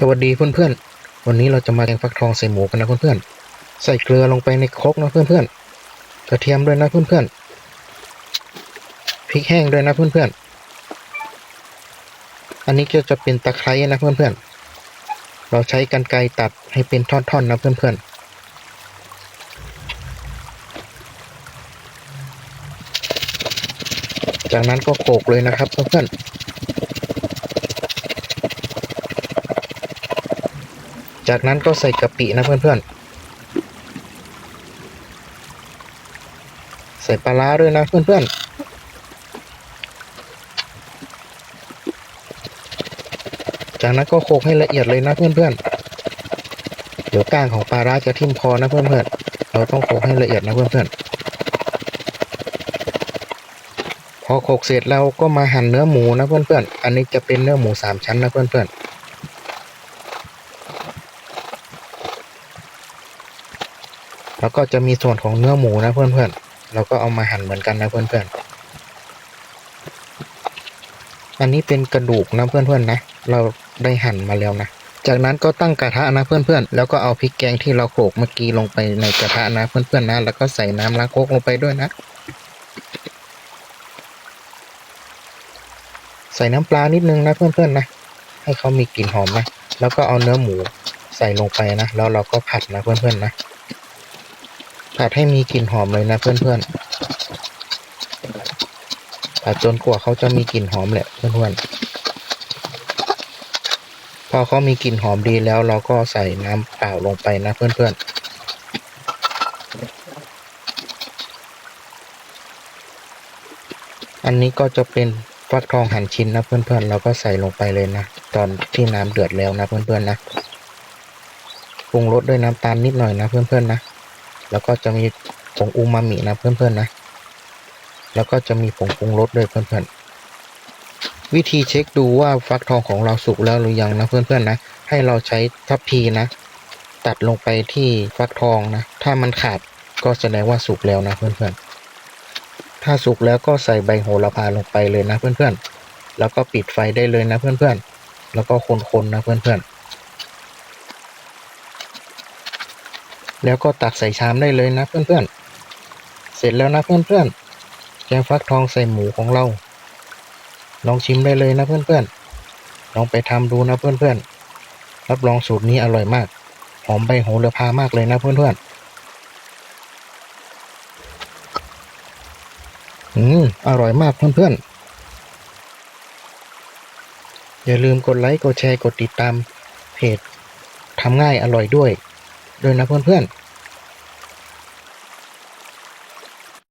สวัสดีเพื่อนๆ วันนี้เราจะมาแกงฟักทองใส่หมูกันนะเพื่อนๆ ใส่เกลือลงไปในครกนะเพื่อนๆ กระเทียมด้วยนะเพื่อนๆ พริกแห้งด้วยนะเพื่อนๆ อันนี้ก็จะเป็นตะไคร้นะเพื่อนๆ เราใช้กันไกรตัดให้เป็นท่อนๆนะเพื่อนๆจากนั้นก็โขลกเลยนะครับเพื่อนๆ จากนั้นก็ใส่กะปินะเพื่อนๆ ใส่ปลาร้าด้วยนะเพื่อนๆจากนั้นก็โขกให้ละเอียดเลยนะเพื่อนๆ เดี๋ยวก้างของปลาร้าจะทิ่มคอนะเพื่อนๆ เราต้องโขกให้ละเอียดนะเพื่อนๆ พอโขกเสร็จเราก็มาหั่นเนื้อหมูนะเพื่อนๆ อันนี้จะเป็นเนื้อหมูสามชั้นนะเพื่อนๆ แล้วก็จะมีส่วนของเนื้อหมูนะเพื่อนๆเราก็เอามาหั่นเหมือนกันนะเพื่อนๆ อันนี้เป็นกระดูกนะเพื่อนๆนะ เราได้หั่นมาแล้วนะ จากนั้นก็ตั้งกระทะนะเพื่อนๆ แล้วก็เอาพริกแกงที่เราโขลกเมื่อกี้ลงไปในกระทะนะเพื่อนๆนะ แล้วก็ใส่น้ำล้างโคกลงไปด้วยนะ ใส่น้ำปลานิดนึงนะเพื่อนๆนะ ให้เขามีกลิ่นหอมนะ แล้วก็เอาเนื้อหมูใส่ลงไปนะ แล้วเราก็ผัดนะเพื่อนๆนะ ผัดให้มีกลิ่นหอมเลยนะเพื่อนๆผัดจนกว่าเขาจะมีกลิ่นหอมแหละเพื่อนๆ พอเขามีกลิ่นหอมดีแล้วเราก็ใส่น้ำเปล่าลงไปนะเพื่อนๆอันนี้ก็จะเป็นฟักทองหั่นชิ้นนะเพื่อนๆเราก็ใส่ลงไปเลยนะ ตอนที่น้ำเดือดแล้วนะเพื่อนๆนะปรุงรสด้วยน้ำตาลนิดหน่อยนะเพื่อนๆนะ แล้วก็จะมีผงอูมามินะเพื่อนๆนะ แล้วก็จะมีผงปรุงรสด้วยเพื่อนๆ วิธีเช็คดูว่าฟักทองของเราสุกแล้วหรือยังนะเพื่อนๆนะ ให้เราใช้ทัพพีนะ ตัดลงไปที่ฟักทองนะ ถ้ามันขาดก็แสดงว่าสุกแล้วนะเพื่อนๆ ถ้าสุกแล้วก็ใส่ใบโหระพาลงไปเลยนะเพื่อนๆ แล้วก็ปิดไฟได้เลยนะเพื่อนๆ แล้วก็คนๆนะเพื่อนๆ แล้วก็ตักใส่ชามได้เลยนะเพื่อนๆ เสร็จแล้วนะเพื่อนๆ แกงฟักทองใส่หมูของเรา ลองชิมได้เลยนะเพื่อนๆ ลองไปทำดูนะเพื่อนๆ รับรองสูตรนี้อร่อยมาก หอมใบโหระพามากเลยนะเพื่อนๆ อืม อร่อยมากเพื่อนๆอย่าลืมกดไลค์ กดแชร์ กดติดตามเพจทำง่ายอร่อยด้วย ด้วยนะเพื่อนๆ